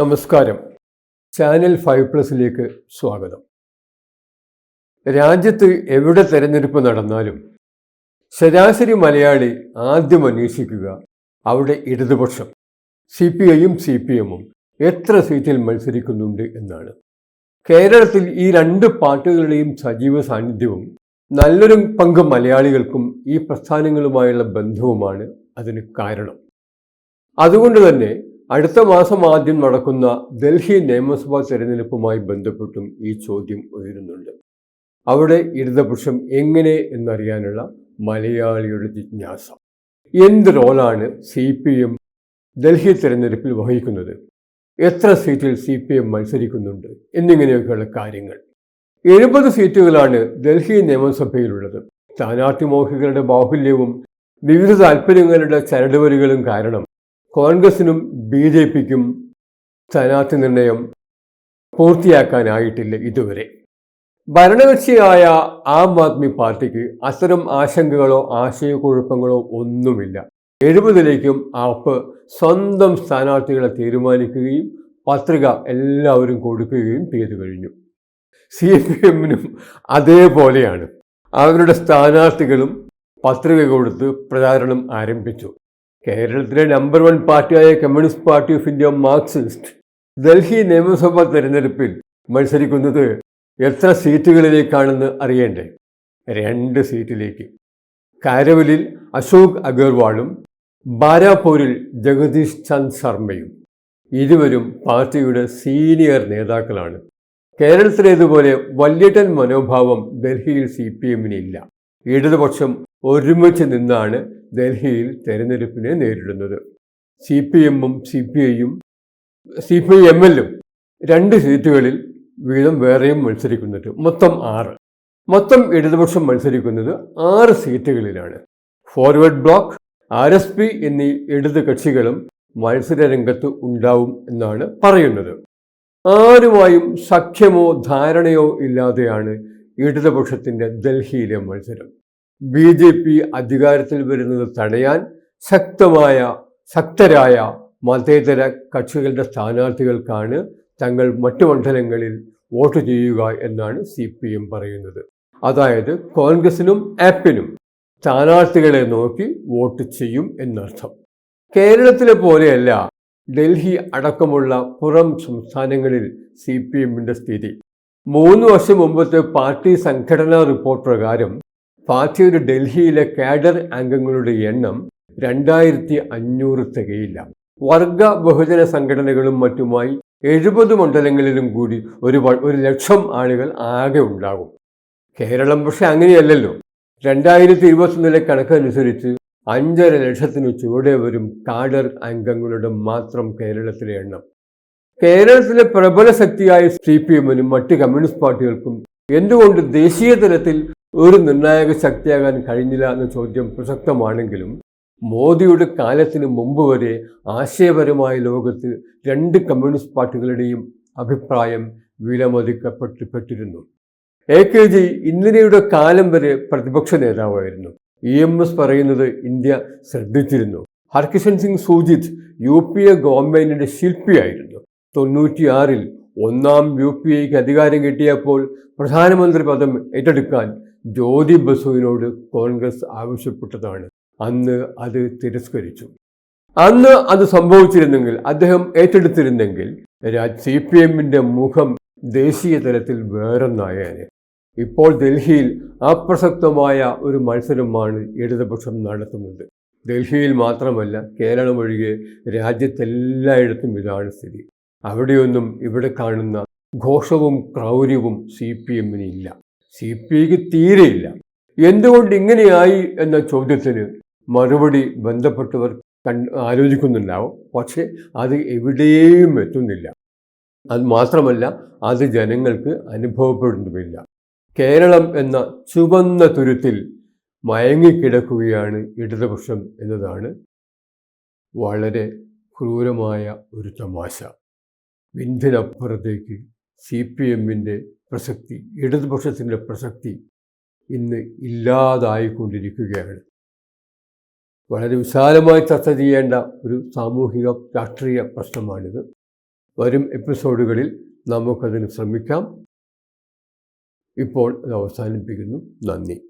നമസ്കാരം. Channel five പ്ലസിലേക്ക് സ്വാഗതം. രാജ്യത്ത് എവിടെ തെരഞ്ഞെടുപ്പ് നടന്നാലും ശരാശരി മലയാളി ആദ്യം അന്വേഷിക്കുക അവിടെ ഇടതുപക്ഷം. സി പി ഐയും സി പി എമ്മും എത്ര സീറ്റിൽ മത്സരിക്കുന്നുണ്ട് എന്നാണ്. കേരളത്തിൽ ഈ രണ്ട് പാർട്ടികളുടെയും സജീവ സാന്നിധ്യവും നല്ലൊരു പങ്ക് മലയാളികൾക്കും ഈ പ്രസ്ഥാനങ്ങളുമായുള്ള ബന്ധവുമാണ് അതിന് കാരണം. അതുകൊണ്ട് തന്നെ അടുത്ത മാസം ആദ്യം നടക്കുന്ന ഡൽഹി നിയമസഭാ തെരഞ്ഞെടുപ്പുമായി ബന്ധപ്പെട്ടും ഈ ചോദ്യം ഉയരുന്നുണ്ട്. അവിടെ ഇടതുപക്ഷം എങ്ങനെ എന്നറിയാനുള്ള മലയാളിയുടെ ജിജ്ഞാസ. എന്ത് റോളാണ് സി പി എം ഡൽഹി തെരഞ്ഞെടുപ്പിൽ വഹിക്കുന്നത്? എത്ര സീറ്റിൽ സി പി എം മത്സരിക്കുന്നുണ്ട്? എന്നിങ്ങനെയൊക്കെയുള്ള കാര്യങ്ങൾ. എഴുപത് സീറ്റുകളാണ് ഡൽഹി നിയമസഭയിലുള്ളത്. സ്ഥാനാർത്ഥി മോഹികളുടെ ബാഹുല്യവും വിവിധ താല്പര്യങ്ങളുടെ ചരടുവരികളും കാരണം കോൺഗ്രസിനും ബി ജെ പിക്കും സ്ഥാനാർത്ഥി നിർണയം പൂർത്തിയാക്കാനായിട്ടില്ല ഇതുവരെ. ഭരണകക്ഷിയായ ആം ആദ്മി പാർട്ടിക്ക് അത്തരം ആശങ്കകളോ ആശയക്കുഴപ്പങ്ങളോ ഒന്നുമില്ല. എഴുപതിലേക്കും ആപ്പ് സ്വന്തം സ്ഥാനാർത്ഥികളെ തീരുമാനിക്കുകയും പത്രിക എല്ലാവരും കൊടുക്കുകയും ചെയ്തു കഴിഞ്ഞു. സി പി എമ്മിനും അതേപോലെയാണ്. അവരുടെ സ്ഥാനാർത്ഥികളും പത്രിക കൊടുത്ത് പ്രചാരണം ആരംഭിച്ചു. കേരളത്തിലെ number one പാർട്ടിയായ communist party of India Marxist Delhi നിയമസഭാ തെരഞ്ഞെടുപ്പിൽ മത്സരിക്കുന്നത് എത്ര സീറ്റുകളിലേക്കാണെന്ന് അറിയേണ്ടേ? രണ്ട് സീറ്റിലേക്ക്. കാരവലിൽ അശോക് അഗർവാളും ബാരാപൂരിൽ ജഗദീഷ് ചന്ദ് ശർമ്മയും. ഇരുവരും പാർട്ടിയുടെ സീനിയർ നേതാക്കളാണ്. കേരളത്തിലേതുപോലെ വല്യട്ടൻ മനോഭാവം ഡൽഹിയിൽ സി പി എമ്മിനില്ല ഇടതുപക്ഷം ഒരുമിച്ച് നിന്നാണ് ഡൽഹിയിൽ തെരഞ്ഞെടുപ്പിനെ നേരിടുന്നത്. സി പി എമ്മും സി പി ഐയും സി പി ഐ എം എല്ലും രണ്ട് സീറ്റുകളിൽ വീതം വേറെയും മത്സരിക്കുന്നുണ്ട്. മൊത്തം ആറ്. മൊത്തം ഇടതുപക്ഷം മത്സരിക്കുന്നത് ആറ് സീറ്റുകളിലാണ്. Forward block R S P എന്നീ ഇടത് കക്ഷികളും മത്സരരംഗത്ത് ഉണ്ടാവും എന്നാണ് പറയുന്നത്. ആരുമായും സഖ്യമോ ധാരണയോ ഇല്ലാതെയാണ് ഇടതുപക്ഷത്തിന്റെ ഡൽഹിയിലെ മത്സരം. ബി ജെ പി അധികാരത്തിൽ വരുന്നത് തടയാൻ ശക്തമായ ശക്തരായ മതേതര കക്ഷികളുടെ സ്ഥാനാർത്ഥികൾക്കാണ് തങ്ങൾ മറ്റു മണ്ഡലങ്ങളിൽ വോട്ട് ചെയ്യുക എന്നാണ് സി പി എം പറയുന്നത്. അതായത് കോൺഗ്രസിനും ആപ്പിനും സ്ഥാനാർത്ഥികളെ നോക്കി വോട്ട് ചെയ്യും എന്നർത്ഥം. കേരളത്തിലെ പോലെയല്ല ഡൽഹി അടക്കമുള്ള പുറം സംസ്ഥാനങ്ങളിൽ സി പി എമ്മിന്റെ സ്ഥിതി. മൂന്ന് വർഷം മുമ്പത്തെ പാർട്ടി സംഘടനാ റിപ്പോർട്ട് പ്രകാരം പാർട്ടിയുടെ ഡൽഹിയിലെ കാഡർ അംഗങ്ങളുടെ എണ്ണം രണ്ടായിരത്തി അഞ്ഞൂറ് തികയില്ല. വർഗ ബഹുജന സംഘടനകളും മറ്റുമായി എഴുപത് മണ്ഡലങ്ങളിലും കൂടി ഒരു ഒരു ലക്ഷം ആളുകൾ ആകെ ഉണ്ടാകും. കേരളം പക്ഷെ അങ്ങനെയല്ലല്ലോ. രണ്ടായിരത്തി ഇരുപത്തൊന്നിലെ കണക്കനുസരിച്ച് അഞ്ചര ലക്ഷത്തിന് ചുവടെ വരും കാഡർ അംഗങ്ങളുടെ മാത്രം കേരളത്തിലെ എണ്ണം. കേരളത്തിലെ പ്രബല ശക്തിയായ സി പി എമ്മിനും മറ്റ് കമ്മ്യൂണിസ്റ്റ് പാർട്ടികൾക്കും എന്തുകൊണ്ട് ദേശീയ തലത്തിൽ ഒരു നിർണായക ശക്തിയാകാൻ കഴിഞ്ഞില്ല എന്ന ചോദ്യം പ്രസക്തമാണെങ്കിലും മോദിയുടെ കാലത്തിന് മുമ്പ് വരെ ആശയപരമായ ലോകത്ത് രണ്ട് കമ്മ്യൂണിസ്റ്റ് പാർട്ടികളുടെയും അഭിപ്രായം വിലമതിക്കപ്പെട്ടിരുന്നു. എ കെ ജി ഇന്ദിരയുടെ കാലം വരെ പ്രതിപക്ഷ നേതാവായിരുന്നു. ഇ എം എസ് പറയുന്നത് ഇന്ത്യ ശ്രദ്ധിച്ചിരുന്നു. Harkishan Singh Surjeet U P A ഗവൺമെന്റിന്റെ ശില്പിയായിരുന്നു. തൊണ്ണൂറ്റിയാറിൽ ഒന്നാം യു പി എക്ക് അധികാരം കിട്ടിയപ്പോൾ പ്രധാനമന്ത്രി പദം ഏറ്റെടുക്കാൻ ജ്യോതി ബസുവിനോട് കോൺഗ്രസ് ആവശ്യപ്പെട്ടതാണ്. അന്ന് അത് തിരസ്കരിച്ചു. അന്ന് അത് സംഭവിച്ചിരുന്നെങ്കിൽ അദ്ദേഹം ഏറ്റെടുത്തിരുന്നെങ്കിൽ സി പി എമ്മിന്റെ മുഖം ദേശീയ തലത്തിൽ വേറൊന്നായേനെ. ഇപ്പോൾ ഡൽഹിയിൽ അപ്രസക്തമായ ഒരു മത്സരമാണ് ഇടതുപക്ഷം നടത്തുന്നത്. ഡൽഹിയിൽ മാത്രമല്ല കേരളം ഒഴികെ രാജ്യത്തെല്ലായിടത്തും ഇതാണ് സ്ഥിതി. അവിടെയൊന്നും ഇവിടെ കാണുന്ന ഘോഷവും ക്രൗര്യവും സി പി എമ്മിന് ഇല്ല. സി പി ഐക്ക് തീരെയില്ല. എന്തുകൊണ്ട് ഇങ്ങനെയായി എന്ന ചോദ്യത്തിന് മറുപടി ബന്ധപ്പെട്ടവർ കണ്ട് ആലോചിക്കുന്നുണ്ടാവും പക്ഷേ അത് എവിടെയും എത്തുന്നില്ല. അത് മാത്രമല്ല അത് ജനങ്ങൾക്ക് അനുഭവപ്പെടുന്നുമില്ല കേരളം എന്ന ചുവന്ന തുരുത്തിൽ മയങ്ങിക്കിടക്കുകയാണ് ഇടതുപക്ഷം എന്നതാണ് വളരെ ക്രൂരമായ ഒരു തമാശ. വിന്ധിനപ്പുറത്തേക്ക് സി പി എമ്മിന്റെ പ്രസക്തി ഇടതുപക്ഷത്തിന്റെ പ്രസക്തി ഇന്ന് ഇല്ലാതായിക്കൊണ്ടിരിക്കുകയാണ്. വളരെ വിശാലമായി ചർച്ച ചെയ്യേണ്ട ഒരു സാമൂഹിക രാഷ്ട്രീയ പ്രശ്നമാണിത്. വരും എപ്പിസോഡുകളിൽ നമുക്കതിന് ശ്രമിക്കാം. ഇപ്പോൾ ഇത് അവസാനിപ്പിക്കുന്നു. നന്ദി.